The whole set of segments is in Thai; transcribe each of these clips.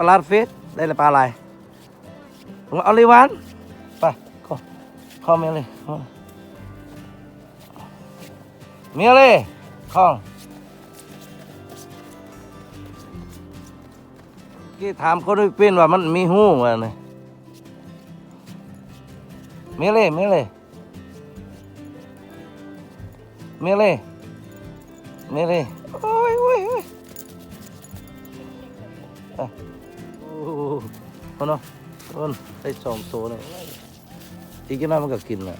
ปลาลาดเฟสได้เลยปลาอะไรเอาเลยวานไปก็เข้าเมียเลยเข้าเมียเลยข้องกี่ถามคนด้วยเป็นว่ามันมีหูอะนี่เมียเลยเมียเลยเมียเลยเมียเลยโอ้ยโอ้ยโอ้ย เนาะคนได้สองตัวเลยอีกน้อยมันก็กินแหละ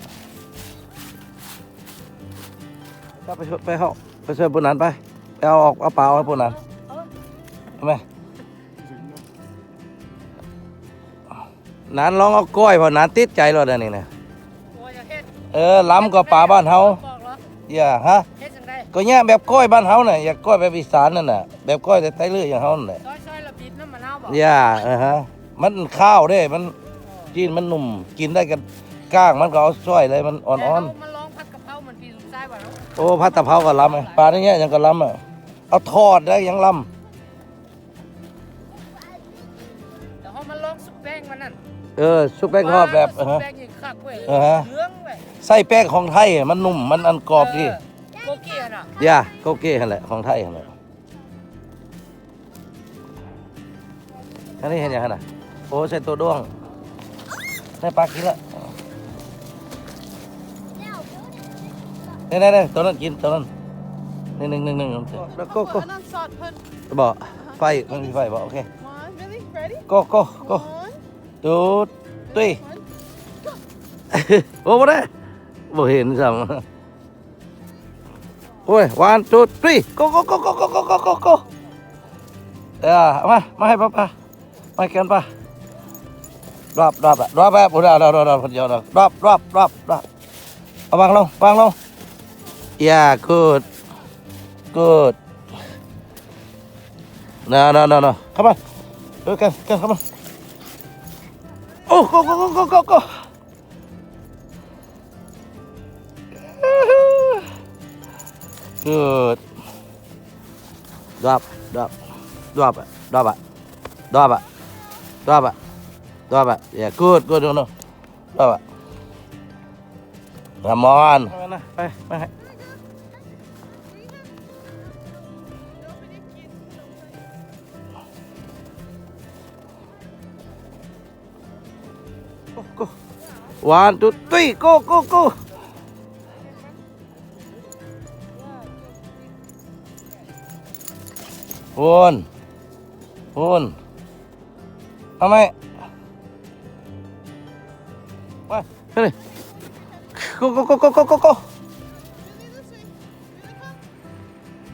ก็ไปช่วยไปเขาไปช่วยปุ่นนั้นไปไปเอาออกเอาเปล่าให้ปุ่นนั้นใช่ไหมนั้นลองเอากล้อยเพอนั้นติดใจเราเดี๋ยวนี้นะโอ้ยอย่าเฮ็ดเออล้ำกับป่าบ้านเฮาบอกเหรออย่าฮะเฮ็ดจังไดก็เนี่ยแบบกล้อยบ้านเฮาน่ะอย่ากล้อยแบบอีสานนั่นน่ะแบบกล้อยแต่ไต้เลืออย่างเฮานั่นแหละซ อยซอยละบิดน้ำมะนาวบอกอย่าเออฮะมันข้าวเด้มันจีนมันหนุ่มกินได้กันก้างมันก็เอาช่วยเลยมันอ่อนแต่เามาลองผัดกะเพราเหมือนพี่สุดท้ายว่าเนาะๆโอ้พัดตะเภาก็ล้ำไงปลาอย่างเงี้ยยังก็ล้ำอะเอาทอดได้ยังล้แต่เฮามาลองซุปแป้งมันนั่นำเออชุบแป้งทอดแบบเออซุปฮะ แป้งยิ่งคักเว้ยเออฮะ เหลืองเว้ยไส้แป้งของไทยอะมันนุ่มมันอันกรอบดีเโกเกียน่ะย่าโกเก้หั่นแหละของไทยหั่นแหละ อันนี้เห็นยังไงน่ะโอ้ใส่ตัวด้วงได้ปลากินละนี่นี่ๆๆตัวนั้นกินตัวนั้นนี่หนึ่งหนึ่งหนึ่งแล้วก็ก็ One on salt, put บอกไฟมันมีไฟบอกโอเค one. Really? Ready? ก็ก็ก็ One, ตูดตุ้ย one. โอ้บ่ได้บ่เห็นซ้ำโอ้ยวันตูดตุ้ยก็ก็ก็ก็ก็ก็ก็ก็ก็เออมา มาให้ป้าป้า มาให้กันป้าดรอปดรอปอะดรอปแบบโอ้ดรอปดรอปดรอปดรอปคนเดียวดรอปดรอปดรอปดรอปดรอปเอาวางลงวางลง yeah good good no no no no come on Go, go, go, come on. Oh, go, go, go, go, go, go. Good. Drop, drop, drop it, drop it, drop it, drop it, drop it. Yeah, good, good, no, no. Drop it. Come on. Go, go. One, two, three. Go, go, go. One. One. ทำไมมาเฮ้ย go go go go go go go Billy, this way.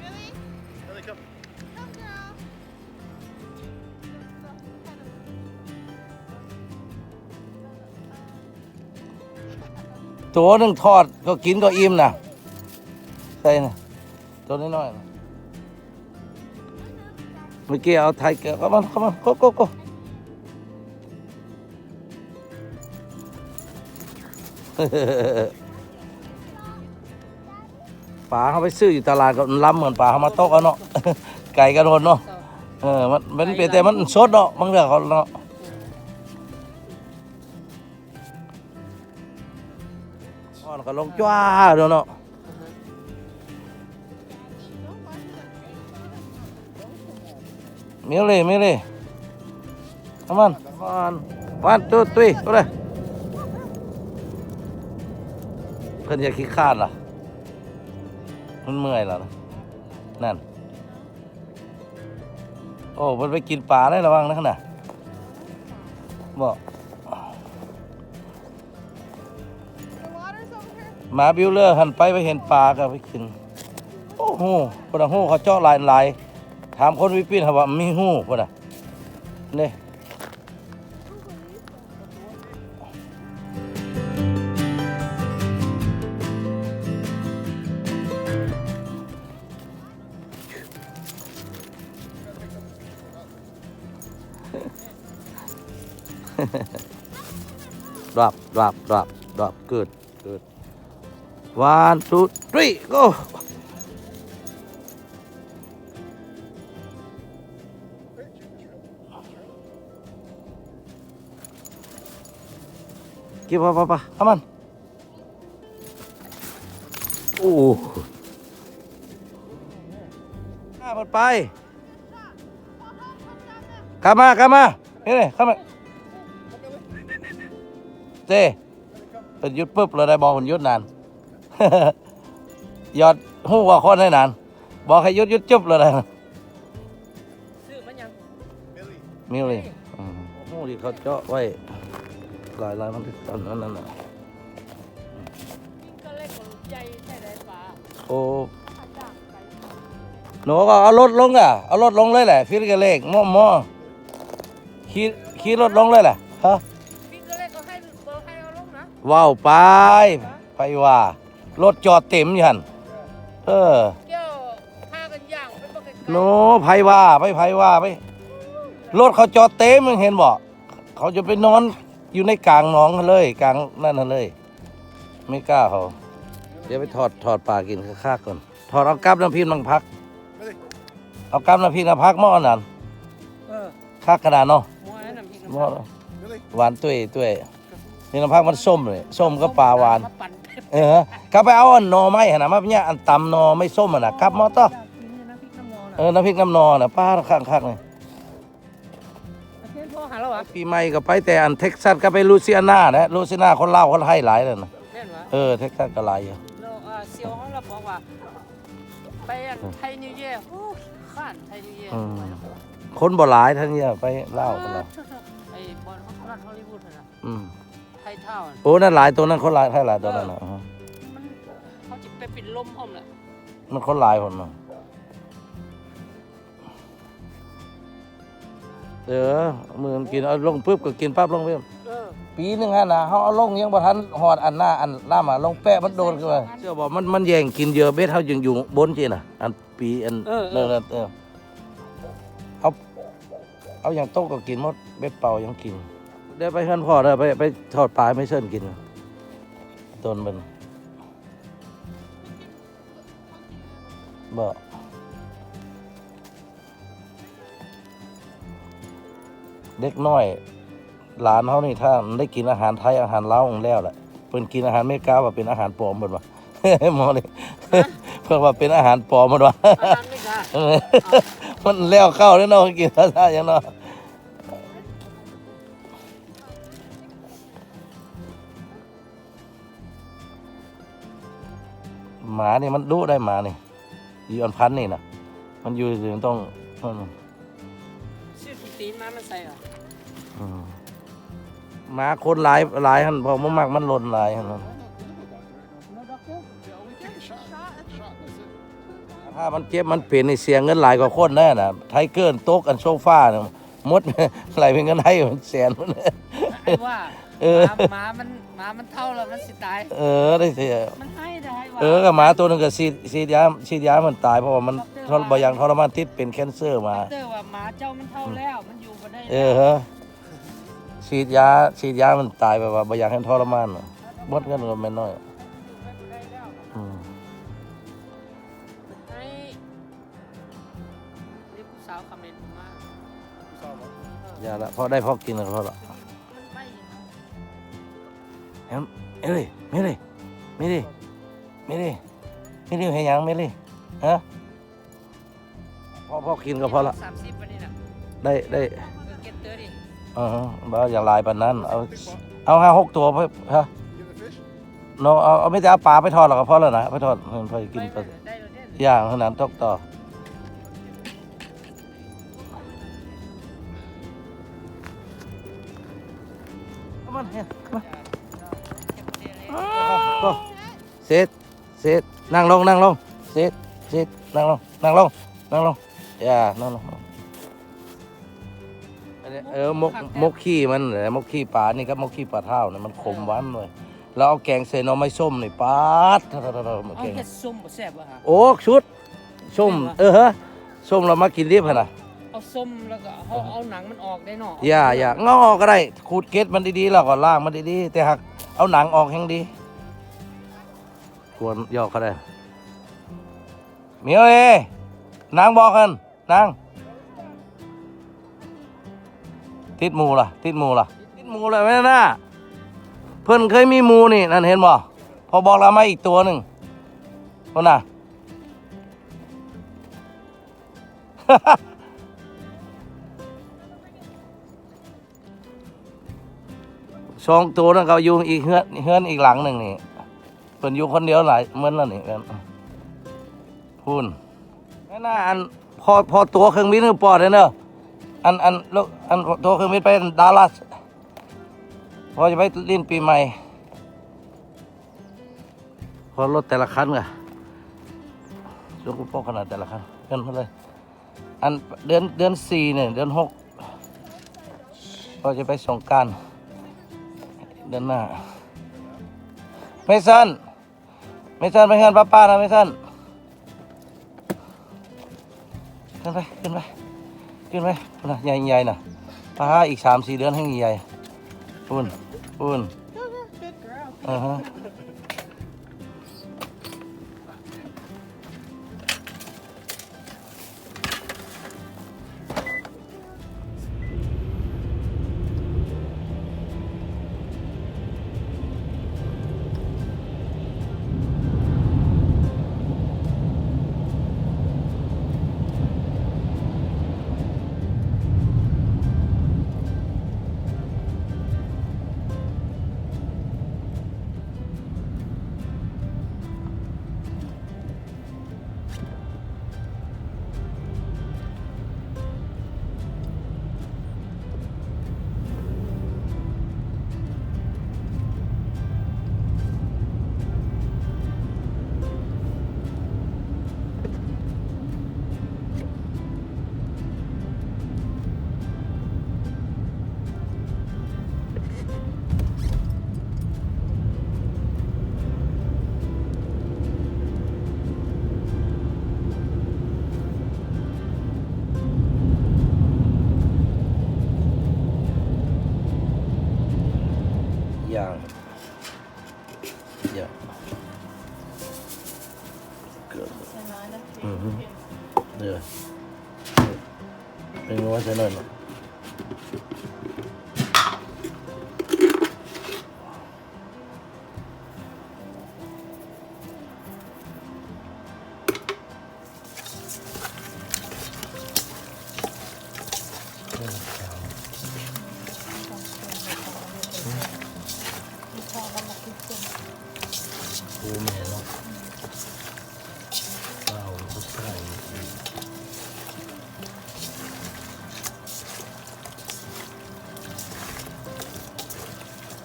Billy, come. Come, girl. ตัวหนึ่งทอดก็กินก็อิ่มนะใช่นะตัวน้อยๆนะเมื่อกี้เอาไทยเกลือเข้ามาเข้ามาโกโกโก ปลาเขาไปซื้ออยู่ตลาดก็ล้ำเหมือนปลาเขามาตกเอาเนาะ ไก่กระโดดเนาะ เออ มันมันเป็นแต่มันสดเนาะบางเรื่องเขาเนาะอ๋อแล้วก็ลงจ้าเดี๋ยวเนาะมีเลยมีเลยทำมันวันวันตัวตุยตัวเลย เพิ่นอยากขี้ข้านล่ะมันเมื่อยแล้วนะนั่น โอ้ มันไปกินปลาได้ระวังนะขนาดบอกหมาบิวเลอร์หันไปไปเห็นปลาก็ไปกิน โอ้โหคนละหูเขาเจาะลายลายถามคนวิปินเขาว่ามีหูคนน่ะนี่ย drop drop drop drop เกิดเกิด one two three go กิบปะปะปะอามันโอ้ข้มัไปกลับมากลับมาเฮ้ยเข้ามา เจ้เป็นหยุดปุ๊บเลยได้บอกมันหยุดนานยอดหูว่าคนได้นานบอกให้หยุดหยุดจุบเลยนะซื้อมันยังมิวเลยอืมหูที่เขาเจาะไว้หลายลายมันติดตอนนั้นน่ะก็เล็กกว่าใหญ่ใช่ไหมปลาโอ้หนูก็เอารถลงอะเอารถลงเลยแหละฟิลกันเลขมอมอขี่ขี่รถลงเลยแหละฮะ ว้าวไป ไปว่า รถจอดเต็มอยันเออเกี่ยวพากันย่างไปบ่ไกลๆหนูไผว่าไปไผว่าไปรถเขาจอดเต็มมึงเห็นบ่เขาจะไปนอนอยู่ในกลางหนองเลย กลางนั่นน่ะเลย ไม่กล้าเขาเดี๋ยวไปถอดถอดปลากินข้าๆก่อนถอดเอากับน้ำพริกมังพัก เอากับน้ำพริกน้ำพักหม้อนั่นเออคักกระดานเนาะหม้อนั้นน้ำพริกหม้อน้ำปลาหวานตุ้ยตุ้ย นี่น้ำพักมันส้มเลยส้มก็ปลาหวานมปั่นเออก็ไปเอาอันหนอไม้หั่นนะมาเนี่ยอันตำหนอไม่ส้มอะนะกับหม้อต่อกินเนี่ยน้ำพริกน้ำมอน่ะเออน้ำพริกน้ำหนอน่ะป้าคักคักๆเลยเอาเพื่อนโทรหาเราเหรอปีใหม่ก็ไปแต่อันเท็กซัสก็ไปลูซิอานานะลูซิอานาคนเล่าวคนให้หลายเลยนะแม่นวะเออเท็กซัสก็หลายอยู่เราเอ่อเซียวของเราบอกว่า ไปอันไทยนิวเยียร์โอ้ข้านไทยนิวเยียร์อืมคนบ่หลายท่านเนี่ยไปเล่าวกันแล้วไอ้บอลฮอลลันฮอลลีวูดน่ะอืม ไทยเท่าน่ะโอ้นั่นหลายตัวนั้นคนหลายให้หลายตัวนั้นนะอือฮะมันเขาจะไปปิดลมพร้อมแหละมันคนหลายคนเนาะเออมือมันกินเอาลงปุ๊บก็กินปั๊บลงปุ๊บเออปีหนึงฮะนะเขาเอาลงยังบ่ทันหอดอันหน้าอันล่ามาลงแปะมันโดนขึ้นมาเชื่อบอกมันมันแย่งกินเหยอะเบ็ดเขายังอยู่บนจีน่ะ อันปีอันเออเอเอออเออเอาเอาอย่างโต๊ะก็กินหมดเบ็ดเป่ายังกิน เดี๋ยวไปเฮือนพ่อเด้อไปไปทอดปลาให้ไม่เชิญกินต้นมันบ่เด็กน้อย หลานเขานี่ถ้าได้กินอาหารไทยอาหารลาวของแล้วแหละเพิ่นกินอาหารอเมริกาว่าเป็นอาหารปลอมหมดวะหมอนี่เพิ่นว่าเป็นอาหารปลอมหมดวะอาหารไม่ค่ะเออมันแล้วเข้าแล้วเนาะกินภาษาอย่างเนาะ มานี่มันดุได้หมานี่อยู่อันพันนี่นะมันอยู่ถึงต้องอืมชื่อกี่ตีนมามันใส่เหรออืมหมาคนหลายหลายหันพอมันมักมันหล่นหลายหันนั่นถ้ามันเจ็บมันเปลี่ยนในเสียเงินหลายกว่าคนแน่น่ะ ไทเกอร์โต๊ะกันโซฟาเนี่ยมดไหลเป็นเงินให้มันแสนมันไอ้ว่าเออหมาหมามันหมามันเท่าแล้วมันสิตาย เออได้เสียมันให้ได้ว่า เออกับหมาตัวหนึงก็ฉีดฉีดยาฉีดยามันตายเพราะว่ามันทรบางอย่างทรมานติดเป็นแคนเซอร์มาดรว่าหมาเจ้ามันเท่าแล้วมันอยู่บ่ได้เออฮะฉีดยาฉีดยามันตายแบบว่าบางอย่างให้ทรมานน่ะหมดเงินก็ไม่น้อยอืมให้นี่ผู้สาวคอมเมนต์มาอย่าละพอได้พอกินแล้วพอละมันไม่เอ็มเอ้ยไม่เลยไม่เลยไม่เลย ไม่เลยเห็นยังไม่เลยฮะพ่อพ่อกินก็พอละ สามสิบวันนี้นะได้ได้เออเก็ตเตอร์ดิอ่าฮะบ้าอย่าลายปานนั้น เอา เอาห้าหกตัวไปฮะเนาะเอาเอาไม่ได้เอาปลาไปทอดหรอกก็พอแล้วนะไปทอดเพิ่นไปกินไป ได้เลยได้เลยเนี่ยย่างขนาดตกต่อเอามันเนี่ยมาก็เสร็จ เสร็จนั่งลงนั่งลงเสร็จเสร็จนั่งลงนั่งลงนั่งลงอย่านั่งลงอันนี้เออมกมกขี้มันแหละมกขี้ปลานี่ก็มกขี้ปลาเท่านะมันขมหวานเลยแล้วเอาแกงใส่หน่อไม้ส้มนี่ปาดเท่าๆๆๆเอาแกงเห็ดส้มบ่แซ่บบ่ฮะโอ้ชุดส้มเออฮะส้มเรามากินดิบหั่นน่ะเอาส้มแล้วก็เอาเอาหนังมันออกได้เนาะอย่าอย่างอออกก็ได้ขูดเกล็ดมันดีๆแล้วก็ล่างมันดีๆแต่หักเอาหนังออกแห่งดี ควรยอกก็ได้เมียวเอ้นางบอกกันนางติดหมูล่ะ ติดหมูล่ะ ติดหมูเลยไหมน่ะเพิ่นเคยมีหมูนี่ นั่นเห็นบ่พอบอกแล้วมาอีกตัวหนึ่งคนน่ะสองตัวนั่นก็อยู่อีกเฮือนเฮือนอีกหลังหนึ่งนี่เพิ่นอยู่คนเดียวหลายเหมือนแล้วนี่กันพูนแม่น่าอันพอพอตัวเครื่องบินคือปอดเลยเนอะอันอันลูกอันตัวเครื่องบินไปดัลลัสพอจะไปลินปีใหม่พอรถแต่ละคันไงยกกระโปขนาดแต่ละคันเงินเท่าเลยอันเดือนเดือนสี่เนี่ยเดือนหกก็จะไปสงการเดือนหน้าไม่สั้น ไม่สั้นไปเงินป้าป้านะไม่สั้นขึ้นไปขึ้นไปขึ้นไปพุ่นนะใหญ่ใหญ่ๆน่ะป้าอีกสามสี่เดือนให้ใหญ่ๆปุ่นปุ่น Good girl. อือฮะ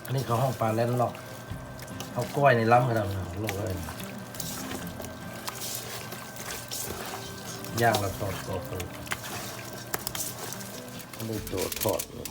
อันนี้เขาห้องปลาเล่นหรอกเอากล้วยในล้ำกันแล้วโลกเลยย่างแล้วทอดทอดเลยไม่โดดทอดเลย